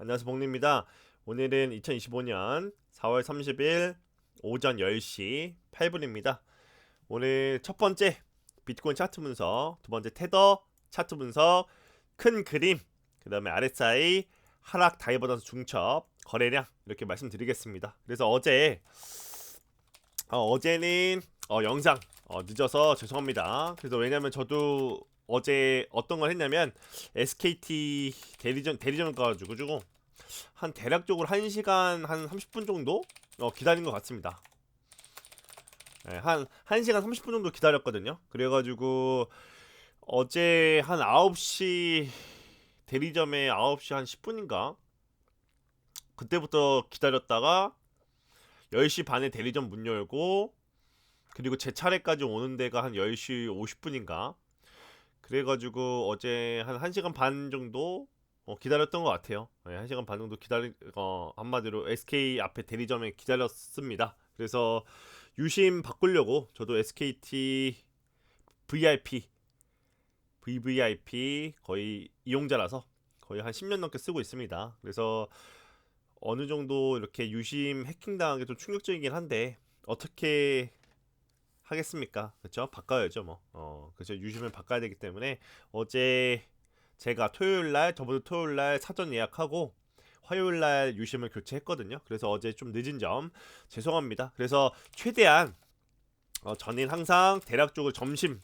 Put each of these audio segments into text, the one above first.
안녕하세요 복리입니다. 오늘은 2025년 4월 30일 오전 10시 8분입니다. 오늘 첫 번째 비트코인 차트 분석, 두 번째 테더 차트 분석, 큰 그림, 그 다음에 RSI 하락 다이버던스 중첩 거래량 이렇게 말씀드리겠습니다. 그래서 어제 어, 어제는 어, 영상 어, 늦어서 죄송합니다. 그래서 왜냐면 저도 어제 어떤 걸 했냐면 SKT 대리전 대리전을 가가지고 주고 한 대략적으로 1시간 한 30분 정도 어, 기다린 것 같습니다. 네, 한 1시간 30분 정도 기다렸거든요. 그래가지고 어제 한 9시 대리점에 9시 한 10분인가 그때부터 기다렸다가 10시 반에 대리점 문 열고 그리고 제 차례까지 오는 데가 한 10시 50분인가 그래가지고 어제 한 1시간 반 정도 어, 기다렸던 것 같아요. 네, 1시간 반 정도 기다리, 어, 한마디로 SK 앞에 대리점에 기다렸습니다. 그래서 유심 바꾸려고 저도 SKT VIP, VVIP 거의 이용자라서 거의 한 10년 넘게 쓰고 있습니다. 그래서 어느 정도 이렇게 유심 해킹당한 게 좀 충격적이긴 한데 어떻게 하겠습니까? 그렇죠? 바꿔야죠, 뭐. 어, 그렇죠. 유심을 바꿔야 되기 때문에 어제 제가 토요일 날 저번 주 토요일 날 사전 예약하고 화요일 날 유심을 교체했거든요. 그래서 어제 좀 늦은 점 죄송합니다. 그래서 최대한 어, 저는 항상 대략적으로 점심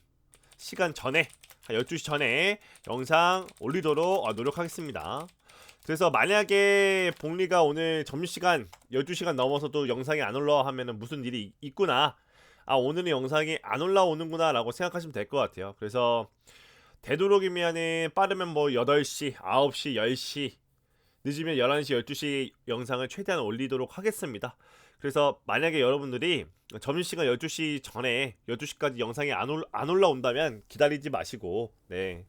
시간 전에 한 12시 전에 영상 올리도록 어, 노력하겠습니다. 그래서 만약에 복리가 오늘 점심시간 12시간 넘어서도 영상이 안 올라와 하면은 무슨 일이 있구나 아 오늘은 영상이 안 올라오는구나 라고 생각하시면 될 것 같아요. 그래서 되도록이면은 빠르면 뭐 8시, 9시, 10시 늦으면 11시, 12시 영상을 최대한 올리도록 하겠습니다. 그래서 만약에 여러분들이 점심시간 12시 전에 12시까지 영상이 안, 올, 안 올라온다면 기다리지 마시고 네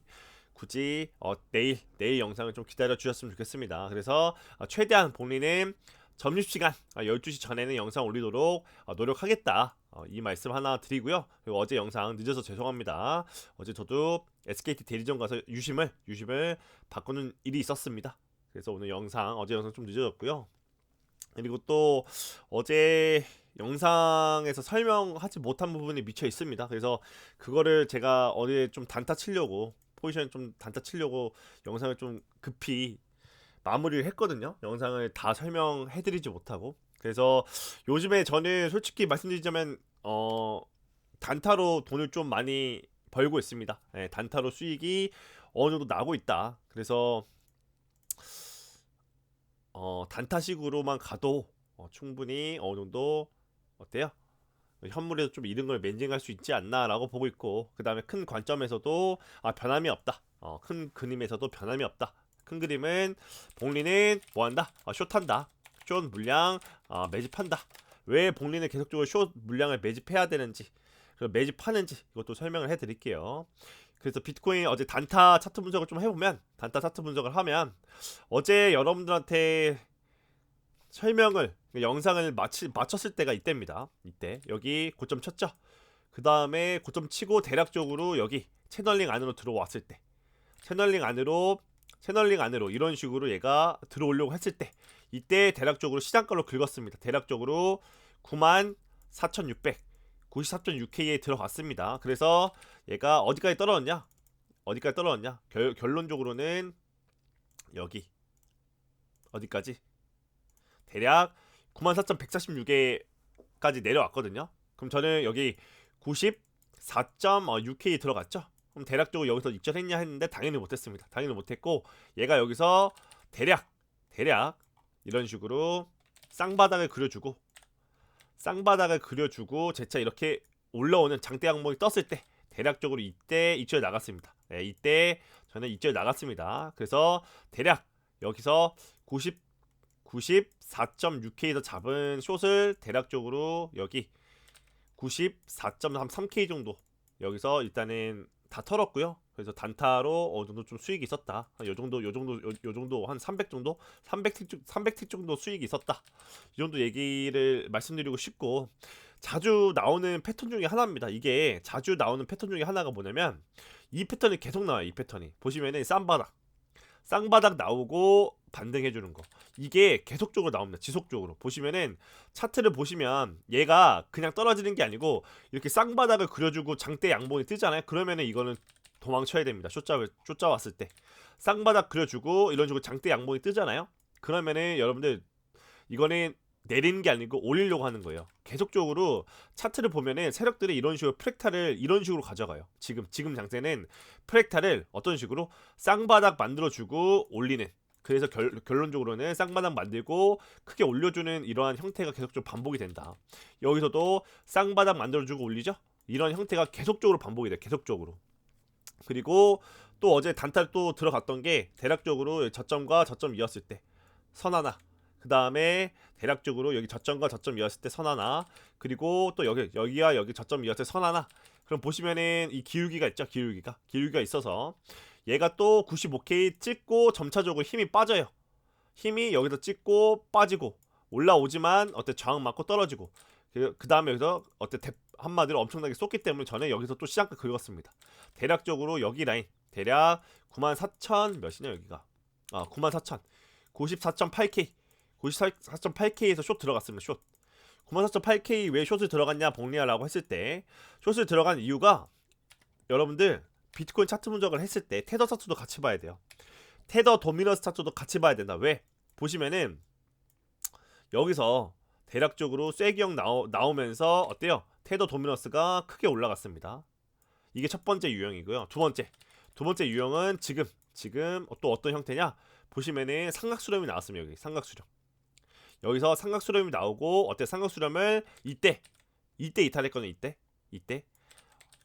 굳이 어, 내일 내일 영상을 좀 기다려 주셨으면 좋겠습니다. 그래서 어, 최대한 본인은 점심시간 12시 전에는 영상 올리도록 어, 노력하겠다 어, 이 말씀 하나 드리고요. 그리고 어제 영상 늦어서 죄송합니다. 어제 저도 SKT 대리점 가서 유심을 유심을 바꾸는 일이 있었습니다. 그래서 오늘 영상 어제 영상 좀 늦어졌고요. 그리고 또 어제 영상에서 설명하지 못한 부분이 미쳐 있습니다. 그래서 그거를 제가 어제 좀 단타 치려고 포지션 좀 단타 치려고 영상을 좀 급히 마무리를 했거든요. 영상을 다 설명해드리지 못하고 그래서 요즘에 저는 솔직히 말씀드리자면 어 단타로 돈을 좀 많이 벌고 있습니다. 네, 단타로 수익이 어느 정도 나고 있다. 그래서 어 단타식으로만 가도 어, 충분히 어느 정도 어때요? 현물에서 좀 이런 걸 멘징할 수 있지 않나라고 보고 있고 그 다음에 큰 관점에서도 아 변함이 없다. 어, 큰 그림에서도 변함이 없다. 큰 그림은 복리는 뭐한다? 어, 숏한다. 숏 물량 어, 매집한다. 왜 복리는 계속적으로 숏 물량을 매집해야 되는지 매집하는지 이것도 설명을 해드릴게요. 그래서 비트코인 어제 단타 차트 분석을 좀 해보면 단타 차트 분석을 하면 어제 여러분들한테 설명을 영상을 마치, 마쳤을 때가 이때입니다. 이때 여기 고점 쳤죠. 그 다음에 고점 치고 대략적으로 여기 채널링 안으로 들어왔을 때 채널링 안으로 채널링 안으로 이런 식으로 얘가 들어오려고 했을 때 이때 대략적으로 시장가로 긁었습니다. 대략적으로 94,600 94.6K에 들어갔습니다. 그래서 얘가 어디까지 떨어졌냐? 어디까지 떨어졌냐? 결, 결론적으로는 여기 어디까지? 대략 94,146에까지 내려왔거든요. 그럼 저는 여기 94.6K 들어갔죠? 그럼 대략적으로 여기서 입절했냐 했는데 당연히 못했습니다. 당연히 못했고 얘가 여기서 대략 대략 이런 식으로 쌍바닥을 그려주고 쌍바닥을 그려주고 제 차 이렇게 올라오는 장대 항목이 떴을 때 대략적으로 이때 입절 나갔습니다. 네, 이때 저는 입절 나갔습니다. 그래서 대략 여기서 90 94.6K에서 잡은 숏을 대략적으로 여기 94.3K 정도 여기서 일단은 다 털었고요. 그래서 단타로 어느 정도 좀 수익이 있었다. 요 정도, 요 정도, 요, 요 정도 한 300 정도, 300틱 300틱 정도 수익이 있었다. 이 정도 얘기를 말씀드리고 싶고 자주 나오는 패턴 중에 하나입니다. 이게 자주 나오는 패턴 중에 하나가 뭐냐면 이 패턴이 계속 나와요. 이 패턴이 보시면은 쌈바닥, 쌍바닥 나오고 반등해 주는 거. 이게 계속적으로 나옵니다. 지속적으로. 보시면은 차트를 보시면 얘가 그냥 떨어지는 게 아니고 이렇게 쌍바닥을 그려주고 장대 양봉이 뜨잖아요. 그러면은 이거는 도망쳐야 됩니다. 쫓아 쫓아왔을 때 쌍바닥 그려주고 이런 식으로 장대 양봉이 뜨잖아요. 그러면은 여러분들 이거는 내리는 게 아니고 올리려고 하는 거예요. 계속적으로 차트를 보면은 세력들이 이런 식으로 프랙탈을 이런 식으로 가져가요. 지금 지금 장세는 프랙탈을 어떤 식으로 쌍바닥 만들어주고 올리는. 그래서 결, 결론적으로는 쌍바닥 만들고 크게 올려주는 이러한 형태가 계속적으로 반복이 된다. 여기서도 쌍바닥 만들어주고 올리죠. 이런 형태가 계속적으로 반복이 돼. 계속적으로. 그리고 또 어제 단타를 또 들어갔던 게 대략적으로 저점과 저점 이었을 때 선 하나 그 다음에 대략적으로 여기 저점과 저점 이었을 때 선 하나 그리고 또 여기 여기와 여기 저점 이었을 때 선 하나. 그럼 보시면은 이 기울기가 있죠 기울기가. 기울기가 있어서 얘가 또 95K 찍고 점차적으로 힘이 빠져요. 힘이 여기서 찍고 빠지고 올라오지만 어때 저항 맞고 떨어지고 그 다음에 여기서 어때 대- 한마디로 엄청나게 쏟기 때문에 저는 여기서 또 시장가 긁었습니다. 대략적으로 여기 라인 대략 94,000 몇이냐 여기가? 아 94,000 94.8K 94.8K에서 숏 들어갔습니다 숏. 94.8K 왜 숏을 들어갔냐 복리하라고 했을 때 숏을 들어간 이유가 여러분들 비트코인 차트 분석을 했을 때 테더 차트도 같이 봐야 돼요. 테더 도미너스 차트도 같이 봐야 된다. 왜? 보시면은 여기서 대략적으로 쐐기형 나오, 나오면서 어때요 테더 도미너스가 크게 올라갔습니다. 이게 첫 번째 유형이고요. 두 번째. 두 번째 유형은 지금 지금 또 어떤 형태냐? 보시면은 삼각수렴이 나왔습니다 여기. 삼각수렴. 여기서 삼각수렴이 나오고 어때? 삼각수렴을 이때 이때 이탈했거든요 이때? 이때.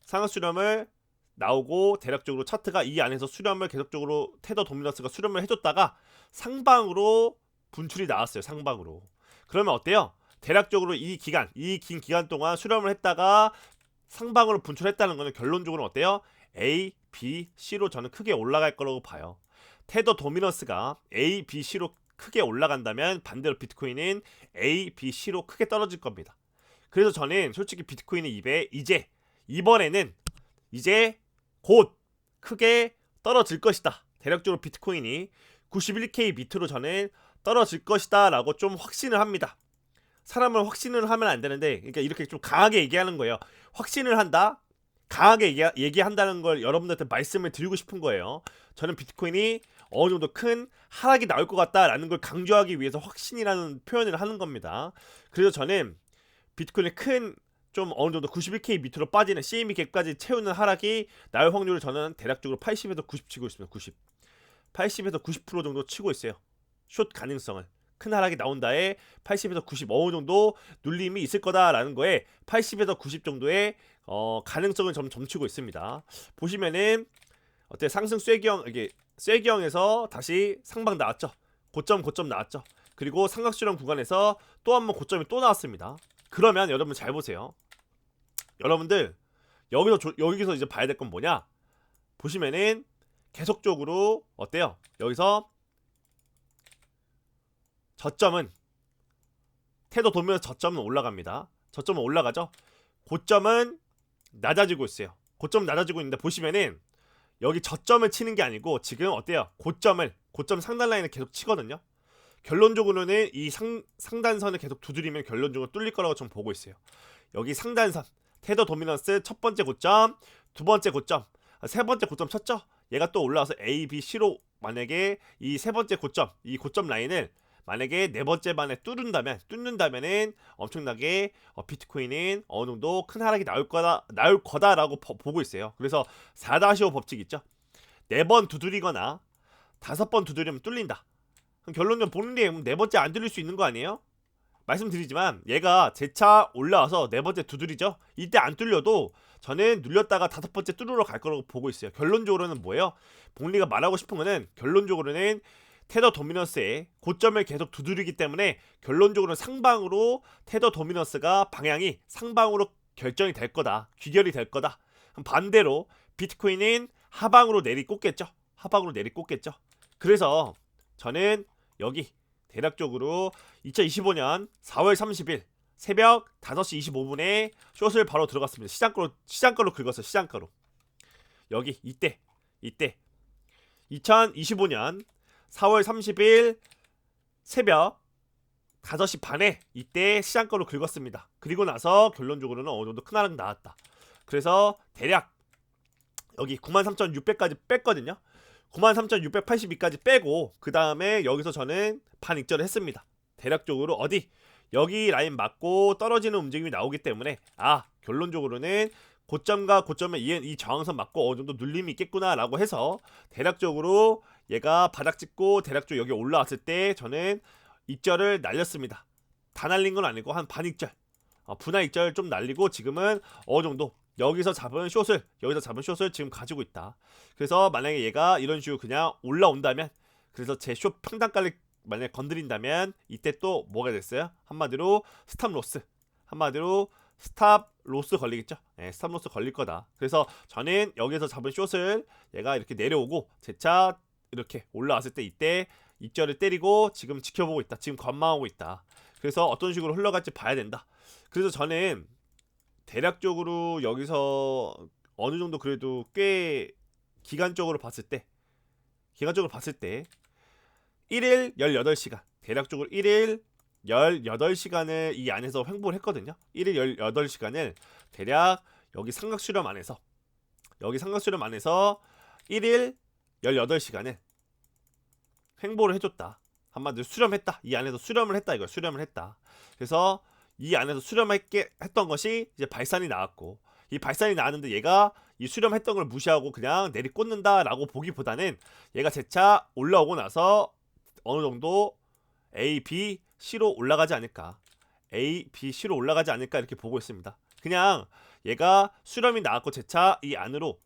삼각수렴을 나오고 대략적으로 차트가 이 안에서 수렴을 계속적으로 테더 도미너스가 수렴을 해줬다가 상방으로 분출이 나왔어요 상방으로. 그러면 어때요 대략적으로 이 기간 이 긴 기간 동안 수렴을 했다가 상방으로 분출했다는 거는 결론적으로 어때요 A, B, C로 저는 크게 올라갈 거라고 봐요 테더 도미너스가 A, B, C로 크게 올라간다면 반대로 비트코인은 A, B, C로 크게 떨어질 겁니다. 그래서 저는 솔직히 비트코인의 입에 이제 이번에는 이제 곧 크게 떨어질 것이다. 대략적으로 비트코인이 91K 밑으로 저는 떨어질 것이다 라고 좀 확신을 합니다. 사람을 확신을 하면 안 되는데 그러니까 이렇게 좀 강하게 얘기하는 거예요. 확신을 한다. 강하게 얘기, 얘기한다는 걸 여러분들한테 말씀을 드리고 싶은 거예요. 저는 비트코인이 어느 정도 큰 하락이 나올 것 같다라는 걸 강조하기 위해서 확신이라는 표현을 하는 겁니다. 그래서 저는 비트코인의 큰 좀 어느 정도 91K 밑으로 빠지는 CME 갭까지 채우는 하락이 나올 확률을 저는 대략적으로 80에서 90 치고 있습니다. 90. 80에서 90% 정도 치고 있어요. 숏 가능성을. 큰 하락이 나온다에 80에서 90 어느 정도 눌림이 있을 거다라는 거에 80에서 90 정도의 어, 가능성을 점 점치고 있습니다. 보시면은 어때 상승 쐐기형 이게 쐐기형에서 다시 상방 나왔죠. 고점 고점 나왔죠. 그리고 삼각수렴 구간에서 또 한 번 고점이 또 나왔습니다. 그러면 여러분 잘 보세요. 여러분들 여기서 조- 여기서 이제 봐야 될 건 뭐냐? 보시면은 계속적으로 어때요? 여기서 저점은 태도 돌면서 저점은 올라갑니다. 저점은 올라가죠. 고점은 낮아지고 있어요. 고점 낮아지고 있는데 보시면은 여기 저점을 치는 게 아니고 지금 어때요? 고점을 고점 상단 라인을 계속 치거든요. 결론적으로는 이 상, 상단선을 계속 두드리면 결론적으로 뚫릴 거라고 좀 보고 있어요. 여기 상단선 테더 도미넌스 첫 번째 고점, 두 번째 고점, 아, 세 번째 고점 쳤죠? 얘가 또 올라와서 A, B, C로 만약에 이 세 번째 고점, 이 고점 라인을 만약에 네 번째 반에 뚫는다면 뚫는다면은 엄청나게 어, 비트코인은 어느 정도 큰 하락이 나올 거다 나올 거다라고 보- 보고 있어요. 그래서 4-5 법칙 있죠. 네 번 두드리거나 다섯 번 두드리면 뚫린다. 그럼 결론적으로 보는 게네 번째 안 뚫릴 수 있는 거 아니에요? 말씀드리지만 얘가 재차 올라와서 네 번째 두드리죠. 이때 안 뚫려도 저는 눌렸다가 다섯 번째 뚫으러 갈 거라고 보고 있어요. 결론적으로는 뭐예요? 복리가 말하고 싶은 거는 결론적으로는 테더 도미너스의 고점을 계속 두드리기 때문에 결론적으로는 상방으로 테더 도미너스가 방향이 상방으로 결정이 될 거다. 귀결이 될 거다. 반대로 비트코인은 하방으로 내리꽂겠죠. 하방으로 내리꽂겠죠. 그래서 저는 여기 대략적으로 2025년 4월 30일 새벽 5시 25분에 숏을 바로 들어갔습니다. 시장가로 시장가로 긁었어요. 시장가로. 여기 이때 이때 2025년 4월 30일 새벽 5시 반에 이때 시장가로 긁었습니다. 그리고 나서 결론적으로는 어느 정도 큰 하락 나왔다. 그래서 대략 여기 93,600까지 뺐거든요. 93,682까지 빼고 그 다음에 여기서 저는 반 익절을 했습니다. 대략적으로 어디 여기 라인 맞고 떨어지는 움직임이 나오기 때문에 아 결론적으로는 고점과 고점의 이, 이 저항선 맞고 어느 정도 눌림이 있겠구나라고 해서 대략적으로 얘가 바닥 찍고 대략적으로 여기 올라왔을 때 저는 익절을 날렸습니다. 다 날린 건 아니고 한 반익절 어, 분할 익절 좀 날리고 지금은 어느 정도 여기서 잡은 숏을 여기서 잡은 숏을 지금 가지고 있다. 그래서 만약에 얘가 이런 식으로 그냥 올라온다면 그래서 제숏 평단가를 만약에 건드린다면 이때 또 뭐가 됐어요? 한마디로 스탑 로스 한마디로 스탑 로스 걸리겠죠? 예, 스탑 로스 걸릴 거다. 그래서 저는 여기서 잡은 숏을 얘가 이렇게 내려오고 제차 이렇게 올라왔을 때 이때 입절을 때리고 지금 지켜보고 있다. 지금 관망하고 있다. 그래서 어떤 식으로 흘러갈지 봐야 된다. 그래서 저는 대략적으로 여기서 어느 정도 그래도 꽤 기간적으로 봤을 때 기간적으로 봤을 때 1일 18시간 대략적으로 1일 18시간을 이 안에서 횡보를 했거든요 1일 18시간을 대략 여기 삼각 수렴 안에서 여기 삼각 수렴 안에서 1일 18시간을 횡보를 해줬다. 한마디로 수렴했다. 이 안에서 수렴을 했다 이거 수렴을 했다. 그래서 이 안에서 수렴했게 했던 것이 이제 발산이 나왔고 이 발산이 나왔는데 얘가 이 수렴했던 걸 무시하고 그냥 내리꽂는다라고 보기보다는 얘가 재차 올라오고 나서 어느 정도 A, B, C로 올라가지 않을까. A, B, C로 올라가지 않을까 이렇게 보고 있습니다. 그냥 얘가 수렴이 나왔고 재차 이 안으로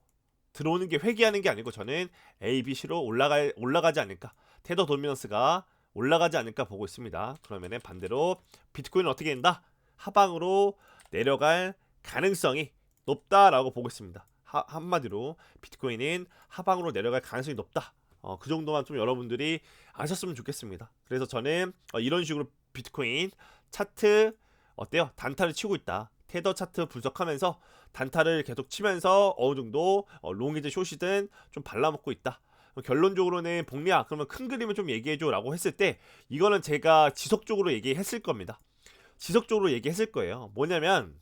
들어오는 게 회귀하는 게 아니고 저는 A, B, C로 올라가 올라가지 않을까 테더 도미넌스가 올라가지 않을까 보고 있습니다. 그러면은 반대로 비트코인은 어떻게 된다? 하방으로 내려갈 가능성이 높다라고 보고 있습니다. 하, 한마디로 비트코인은 하방으로 내려갈 가능성이 높다. 어, 그 정도만 좀 여러분들이 아셨으면 좋겠습니다. 그래서 저는 어, 이런 식으로 비트코인 차트 어때요? 단타를 치고 있다. 테더 차트 분석하면서 단타를 계속 치면서 어느 정도 어, 롱이든 숏이든 좀 발라먹고 있다. 결론적으로는 복리야 그러면 큰 그림을 좀 얘기해줘라고 했을 때 이거는 제가 지속적으로 얘기했을 겁니다. 지속적으로 얘기했을 거예요. 뭐냐면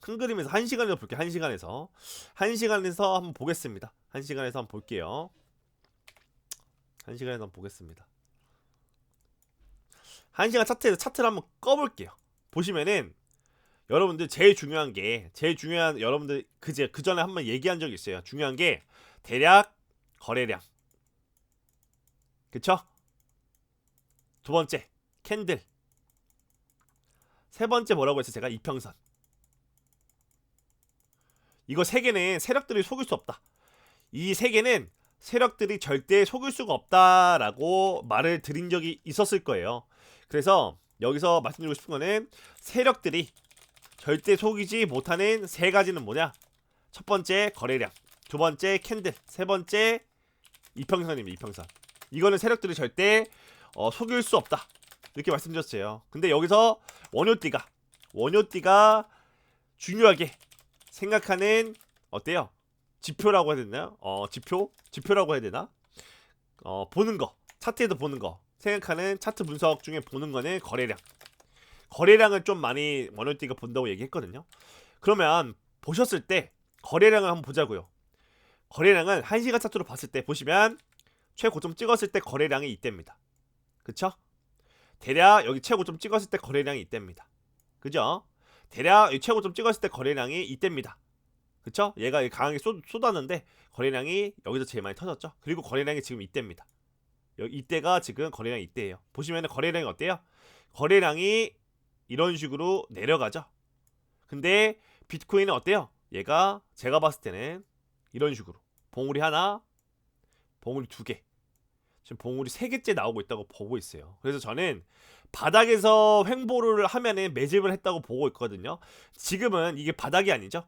큰 그림에서 한 시간에서 볼게요. 한 시간에서 한 시간에서 한번 보겠습니다. 한 시간에서 한번 볼게요. 한 시간에서 한번 보겠습니다. 한 시간 차트에서 차트를 한번 꺼볼게요. 보시면은 여러분들 제일 중요한 게 제일 중요한 여러분들 그제 그 전에 한번 얘기한 적이 있어요. 중요한 게 대략 거래량. 그쵸? 두 번째, 캔들. 세 번째 뭐라고 했어요? 제가 이평선. 이거 세 개는 세력들이 속일 수 없다. 이 세 개는 세력들이 절대 속일 수가 없다라고 말을 드린 적이 있었을 거예요. 그래서 여기서 말씀드리고 싶은 거는 세력들이 절대 속이지 못하는 세 가지는 뭐냐? 첫 번째 거래량, 두 번째 캔들, 세 번째 이평선입니다. 이평선. 이거는 세력들이 절대 어, 속일 수 없다. 이렇게 말씀드렸어요. 근데 여기서 원효띠가 원효띠가 중요하게 생각하는 어때요? 지표라고 해야 되나요? 어, 지표? 지표라고 해야 되나? 어, 보는 거. 차트에도 보는 거. 생각하는 차트 분석 중에 보는 거는 거래량. 거래량을 좀 많이 원효띠가 본다고 얘기했거든요. 그러면 보셨을 때 거래량을 한번 보자고요. 거래량은 1시간 차트로 봤을 때 보시면 최고점 찍었을 때 거래량이 이때입니다. 그쵸? 대략 여기 최고점 찍었을 때 거래량이 이때입니다. 그죠? 대략 최고점 찍었을 때 거래량이 이때입니다. 그쵸? 얘가 강하게 쏟, 쏟았는데 거래량이 여기서 제일 많이 터졌죠. 그리고 거래량이 지금 이때입니다. 이때가 지금 거래량이 이때예요. 보시면 거래량이 어때요? 거래량이 이런 식으로 내려가죠. 근데 비트코인은 어때요? 얘가 제가 봤을 때는 이런 식으로 봉우리 하나, 봉우리 두 개. 지금 봉우리 세 개째 나오고 있다고 보고 있어요. 그래서 저는 바닥에서 횡보를 하면은 매집을 했다고 보고 있거든요. 지금은 이게 바닥이 아니죠.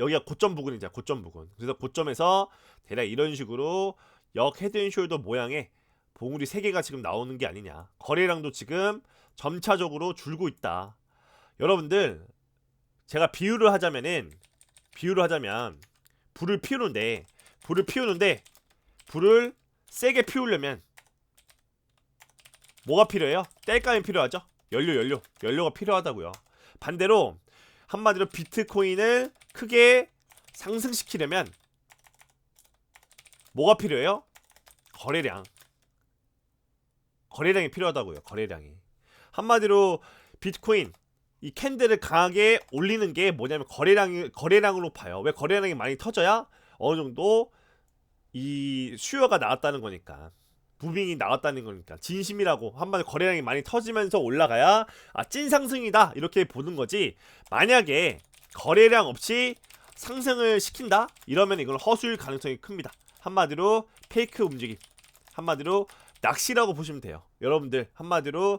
여기가 고점 부근이죠. 고점 부근. 그래서 고점에서 대략 이런 식으로 역 헤드앤숄더 모양의 봉우리 세 개가 지금 나오는 게 아니냐. 거래량도 지금 점차적으로 줄고 있다. 여러분들 제가 비유를 하자면은 비유를 하자면 불을 피우는데 불을 피우는데 불을 세게 피우려면 뭐가 필요해요? 땔감이 필요하죠? 연료 연료 연료가 필요하다고요 반대로 한마디로 비트코인을 크게 상승시키려면 뭐가 필요해요? 거래량 거래량이 필요하다고요 거래량이 한마디로 비트코인 이 캔들을 강하게 올리는 게 뭐냐면 거래량이 거래량으로 봐요. 왜 거래량이 많이 터져야 어느 정도 이 수요가 나왔다는 거니까 부빙이 나왔다는 거니까 진심이라고 한마디 거래량이 많이 터지면서 올라가야 아 찐 상승이다 이렇게 보는 거지. 만약에 거래량 없이 상승을 시킨다? 이러면 이건 허수일 가능성이 큽니다. 한마디로 페이크 움직임. 한마디로 낚시라고 보시면 돼요. 여러분들 한마디로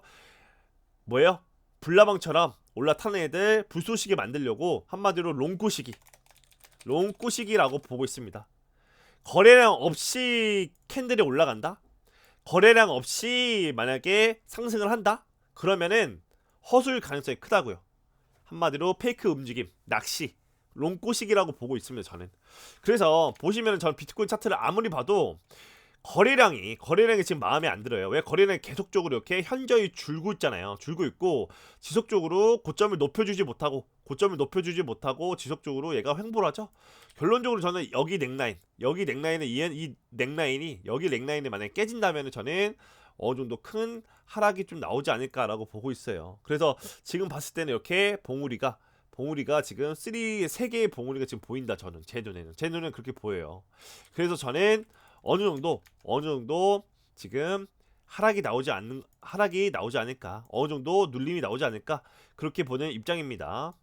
뭐예요 불나방처럼 올라타는 애들 불쏘시게 만들려고 한마디로 롱꼬시기 롱꼬시기라고 보고 있습니다 거래량 없이 캔들이 올라간다? 거래량 없이 만약에 상승을 한다? 그러면은 허술 가능성이 크다고요. 한마디로 페이크 움직임, 낚시, 롱꼬식이라고 보고 있습니다. 저는. 그래서 보시면은 저는 비트코인 차트를 아무리 봐도 거래량이 거래량이 지금 마음에 안 들어요. 왜 거래량이 계속적으로 이렇게 현저히 줄고 있잖아요. 줄고 있고 지속적으로 고점을 높여주지 못하고 고점을 높여주지 못하고 지속적으로 얘가 횡보를 하죠. 결론적으로 저는 여기 넥라인, 여기 넥라인의 이, 이 넥라인이 여기 넥라인이 만약에 깨진다면 저는 어느 정도 큰 하락이 좀 나오지 않을까라고 보고 있어요. 그래서 지금 봤을 때는 이렇게 봉우리가 봉우리가 지금 3, 3개의 봉우리가 지금 보인다 저는 제 눈에는 제 눈에는 그렇게 보여요. 그래서 저는 어느 정도 어느 정도 지금 하락이 나오지 않는 하락이 나오지 않을까 어느 정도 눌림이 나오지 않을까 그렇게 보는 입장입니다.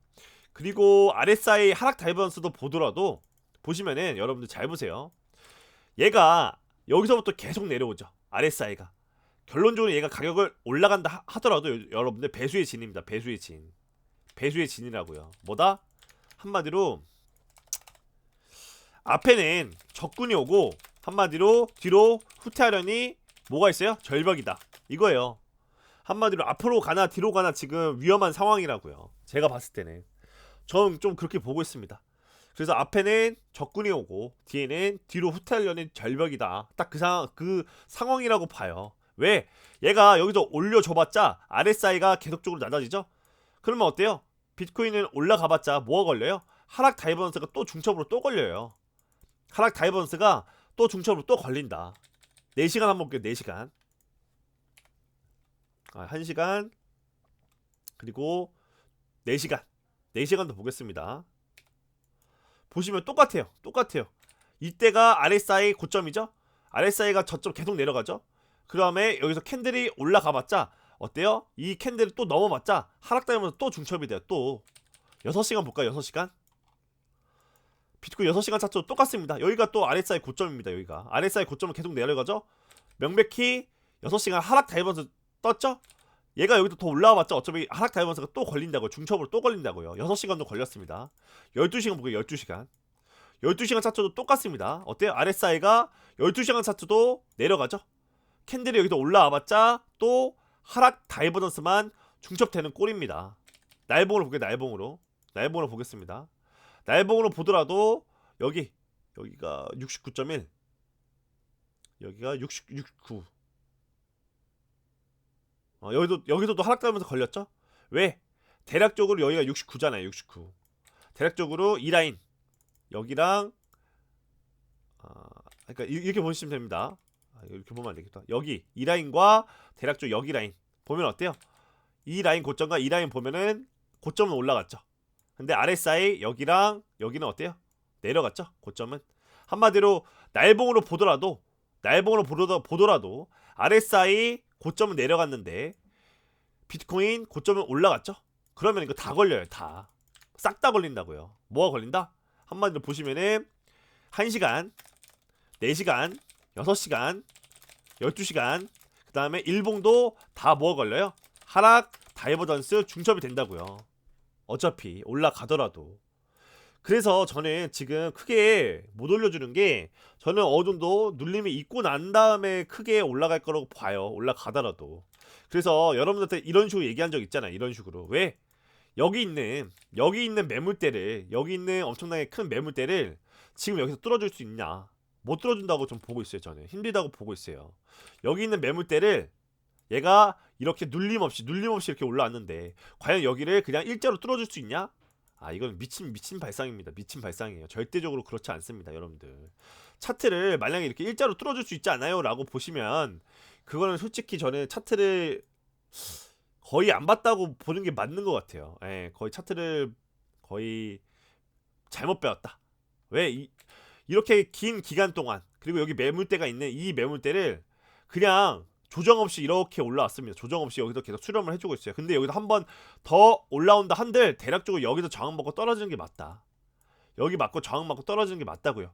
그리고 RSI 하락 다이버런스도 보더라도 보시면은 여러분들 잘 보세요. 얘가 여기서부터 계속 내려오죠. RSI가 결론적으로 얘가 가격을 올라간다 하- 하더라도 여- 여러분들 배수의 진입니다. 배수의 진. 배수의 진이라고요. 뭐다? 한마디로 앞에는 적군이 오고 한마디로 뒤로 후퇴하려니 뭐가 있어요? 절벽이다. 이거예요. 한마디로 앞으로 가나 뒤로 가나 지금 위험한 상황이라고요. 제가 봤을 때는 저는 좀 그렇게 보고 있습니다. 그래서 앞에는 적군이 오고 뒤에는 뒤로 후퇴하려는 절벽이다. 딱 그 상황 그 상황이라고 봐요. 왜? 얘가 여기서 올려줘봤자 RSI가 계속적으로 낮아지죠? 그러면 어때요? 비트코인은 올라가봤자 뭐가 걸려요? 하락 다이버런스가 또 중첩으로 또 걸려요. 하락 다이버런스가 또 중첩으로 또 걸린다. 4시간 한번 볼게요. 4시간. 아, 1시간. 그리고 4시간. 4시간도 보겠습니다. 보시면 똑같아요. 똑같아요. 이때가 RSI 고점이죠? RSI가 저점 계속 내려가죠? 그 다음에 여기서 캔들이 올라가봤자 어때요? 이 캔들을 또 넘어봤자 하락되면서 또 중첩이 돼요. 또 6시간 볼까요? 6시간? 비트코인 6시간 차트 도 똑같습니다. 여기가 또 RSI 고점입니다. 여기가 RSI 고점은 계속 내려가죠? 명백히 6시간 하락 다이버스 떴죠? 얘가 여기도 더 올라와봤자 어차피 하락 다이버스가 또 걸린다고요. 중첩으로 또 걸린다고요. 6시간도 걸렸습니다. 12시간 볼게요. 12시간. 12시간 차트도 똑같습니다. 어때요? RSI가 12시간 차트도 내려가죠? 캔들이 여기서 올라와봤자 또 하락 다이버전스만 중첩되는 꼴입니다. 날봉으로 볼게요. 날봉으로. 날봉으로 보겠습니다. 날봉으로 보더라도 여기 여기가 69.1 여기가 60, 69 어, 여기도 여기서도 하락되면서 걸렸죠? 왜? 대략적으로 여기가 69잖아요. 69 대략적으로 이 라인 여기랑 아, 그러니까 이- 이렇게 보시면 됩니다. 아, 이렇게 보면 안 되겠다. 여기 이 라인과 대략적으로 여기 라인 보면 어때요? 이 라인 고점과 이 라인 보면은 고점은 올라갔죠. 근데 RSI 여기랑 여기는 어때요? 내려갔죠. 고점은 한마디로 날봉으로 보더라도 날봉으로 보더라도, RSI 고점은 내려갔는데 비트코인 고점은 올라갔죠. 그러면 이거 다 걸려요. 다. 싹 다 걸린다고요. 뭐가 걸린다? 한마디로 보시면은 1시간, 4시간, 6시간, 12시간, 그 다음에 일봉도 다 뭐가 걸려요? 하락, 다이버전스 중첩이 된다고요. 어차피 올라가더라도. 그래서 저는 지금 크게 못 올려주는 게 저는 어느 정도 눌림이 있고 난 다음에 크게 올라갈 거라고 봐요. 올라가더라도. 그래서 여러분들한테 이런 식으로 얘기한 적 있잖아요. 이런 식으로. 왜? 여기 있는 여기 있는 매물대를 여기 있는 엄청나게 큰 매물대를 지금 여기서 뚫어줄 수 있냐? 못 뚫어준다고 좀 보고 있어요. 저는 힘들다고 보고 있어요. 여기 있는 매물대를 얘가 이렇게 눌림 없이 눌림 없이 이렇게 올라왔는데 과연 여기를 그냥 일자로 뚫어줄 수 있냐? 아 이건 미친 미친 발상입니다. 미친 발상이에요. 절대적으로 그렇지 않습니다, 여러분들. 차트를 만약에 이렇게 일자로 뚫어줄 수 있지 않아요?라고 보시면 그거는 솔직히 저는 차트를 거의 안 봤다고 보는 게 맞는 것 같아요. 예, 거의 차트를 거의 잘못 배웠다. 왜 이, 이렇게 긴 기간 동안 그리고 여기 매물대가 있는 이 매물대를 그냥 조정 없이 이렇게 올라왔습니다. 조정 없이 여기서 계속 수렴을 해주고 있어요. 근데 여기서 한 번 더 올라온다 한들 대략적으로 여기서 저항 먹고 떨어지는 게 맞다. 여기 맞고 저항 맞고 떨어지는 게 맞다고요.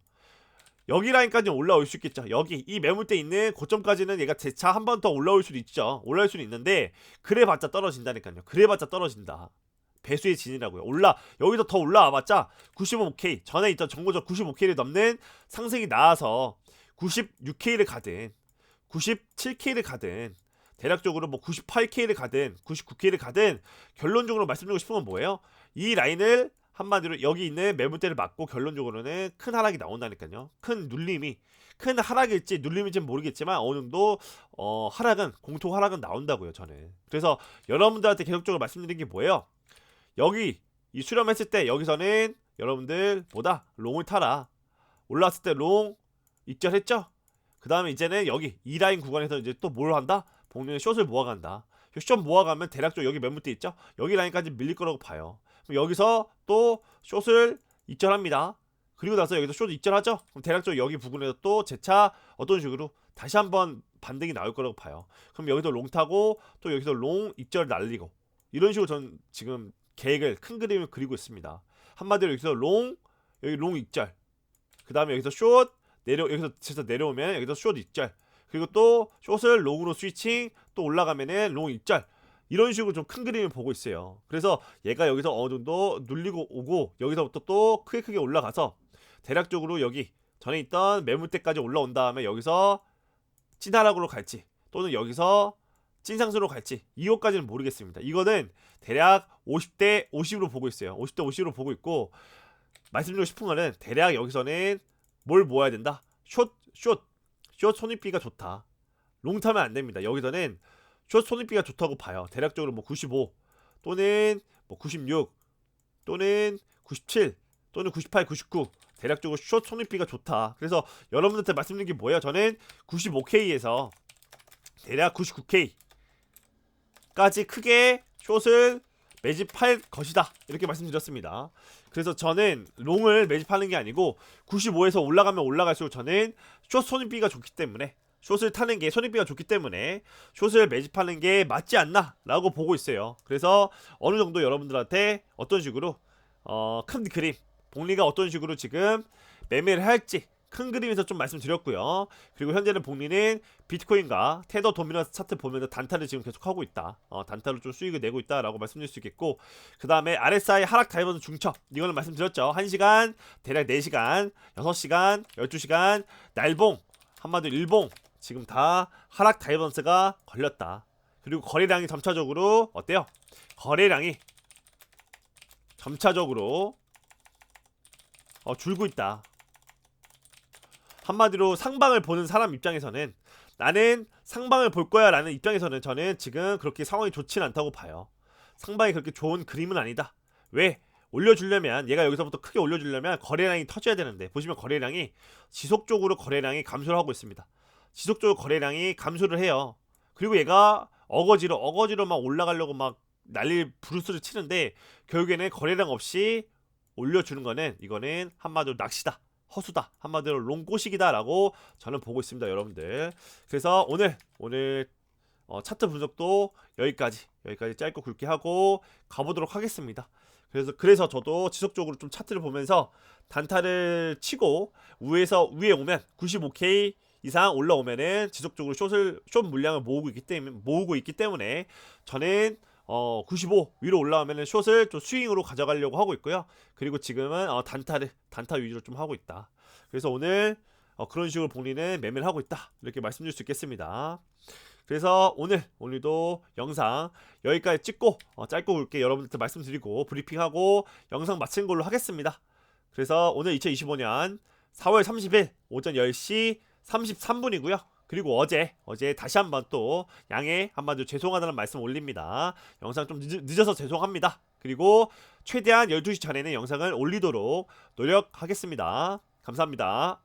여기 라인까지 올라올 수 있겠죠. 여기 이 매물대 있는 고점까지는 얘가 재차 한 번 더 올라올 수도 있죠. 올라올 수는 있는데 그래봤자 떨어진다니까요. 그래봤자 떨어진다. 배수의 진이라고요. 올라 여기서 더 올라와봤자 95K 전에 있던 정고적 95K를 넘는 상승이 나와서 96K를 가든 97K를 가든 대략적으로 뭐 98K를 가든 99K를 가든 결론적으로 말씀드리고 싶은 건 뭐예요? 이 라인을 한마디로 여기 있는 매물대를 맞고 결론적으로는 큰 하락이 나온다니까요. 큰 눌림이 큰 하락일지 눌림일지는 모르겠지만 어느 정도 어, 하락은 공통 하락은 나온다고요. 저는 그래서 여러분들한테 계속적으로 말씀드린 게 뭐예요? 여기 이 수렴했을 때 여기서는 여러분들 보다 롱을 타라 올라왔을 때 롱 입절했죠? 그 다음에 이제는 여기 이 라인 구간에서 이제 또 뭘 한다? 복륜의 숏을 모아간다. 숏 모아가면 대략적으로 여기 매물대 있죠? 여기 라인까지 밀릴 거라고 봐요. 여기서 또 숏을 입절합니다. 그리고 나서 여기서 숏 입절하죠? 그럼 대략적으로 여기 부근에서 또 재차 어떤 식으로 다시 한번 반등이 나올 거라고 봐요. 그럼 여기서 롱 타고 또 여기서 롱 입절 날리고 이런 식으로 전 지금 계획을 큰 그림을 그리고 있습니다. 한마디로 여기서 롱 여기 롱 입절 그 다음에 여기서 숏 내려 여기서 재서 내려오면 여기서 숏 입절 그리고 또 숏을 롱으로 스위칭 또 올라가면은 롱 입절 이런 식으로 좀 큰 그림을 보고 있어요. 그래서 얘가 여기서 어느 정도 눌리고 오고 여기서부터 또 크게 크게 올라가서 대략적으로 여기 전에 있던 매물대까지 올라온 다음에 여기서 찐하락으로 갈지 또는 여기서 찐상수로 갈지 이거까지는 모르겠습니다. 이거는 대략 50대 50으로 보고 있어요. 50대 50으로 보고 있고 말씀드리고 싶은 거는 대략 여기서는 뭘 모아야 된다. 숏, 숏, 숏 손익비가 좋다. 롱 타면 안 됩니다. 여기서는 숏 손익비가 좋다고 봐요. 대략적으로 뭐 95 또는 뭐 96 또는 97 또는 98, 99 대략적으로 숏 손익비가 좋다. 그래서 여러분들한테 말씀드린 게 뭐예요? 저는 95K에서 대략 99K 까지 크게 숏을 매집할 것이다 이렇게 말씀드렸습니다. 그래서 저는 롱을 매집하는 게 아니고 95에서 올라가면 올라갈수록 저는 숏 손익비가 좋기 때문에 숏을 타는 게 손익비가 좋기 때문에 숏을 매집하는 게 맞지 않나 라고 보고 있어요. 그래서 어느 정도 여러분들한테 어떤 식으로 어, 큰 그림 복리가 어떤 식으로 지금 매매를 할지 큰 그림에서 좀 말씀드렸고요. 그리고 현재는 복리는 비트코인과 테더 도미넌스 차트 보면 단타를 지금 계속 하고 있다. 어, 단타로 좀 수익을 내고 있다라고 말씀드릴 수 있겠고 그 다음에 RSI 하락 다이버스 중첩 이거는 말씀드렸죠. 1시간 대략 4시간 6시간 12시간 날봉 한마디로 일봉 지금 다 하락 다이버스가 걸렸다. 그리고 거래량이 점차적으로 어때요? 거래량이 점차적으로 어, 줄고 있다. 한마디로 상방을 보는 사람 입장에서는 나는 상방을 볼 거야 라는 입장에서는 저는 지금 그렇게 상황이 좋진 않다고 봐요. 상방이 그렇게 좋은 그림은 아니다. 왜? 올려주려면 얘가 여기서부터 크게 올려주려면 거래량이 터져야 되는데 보시면 거래량이 지속적으로 거래량이 감소를 하고 있습니다. 지속적으로 거래량이 감소를 해요. 그리고 얘가 어거지로 어거지로 막 올라가려고 막 난리 부르스를 치는데 결국에는 거래량 없이 올려주는 거는 이거는 한마디로 낚시다. 허수다. 한마디로 롱꼬식이다라고 저는 보고 있습니다 여러분들. 그래서 오늘 오늘 어, 차트 분석도 여기까지 여기까지 짧고 굵게 하고 가보도록 하겠습니다. 그래서 그래서 저도 지속적으로 좀 차트를 보면서 단타를 치고 위에서 위에 오면 95K 이상 올라오면은 지속적으로 숏을 숏 물량을 모으고 있기 때문에 모으고 있기 때문에 저는 어, 95 위로 올라오면은 숏을 좀 스윙으로 가져가려고 하고 있고요. 그리고 지금은 어, 단타를 단타 위주로 좀 하고 있다. 그래서 오늘 어, 그런 식으로 복리는 매매를 하고 있다. 이렇게 말씀드릴 수 있겠습니다. 그래서 오늘 오늘도 영상 여기까지 찍고 어, 짧고 굵게 여러분들한테 말씀드리고 브리핑하고 영상 마친 걸로 하겠습니다. 그래서 오늘 2025년 4월 30일 오전 10시 33분이고요. 그리고 어제 어제 다시 한번 또 양해 한마디로 죄송하다는 말씀 올립니다. 영상 좀 늦, 늦어서 죄송합니다. 그리고 최대한 12시 전에는 영상을 올리도록 노력하겠습니다. 감사합니다.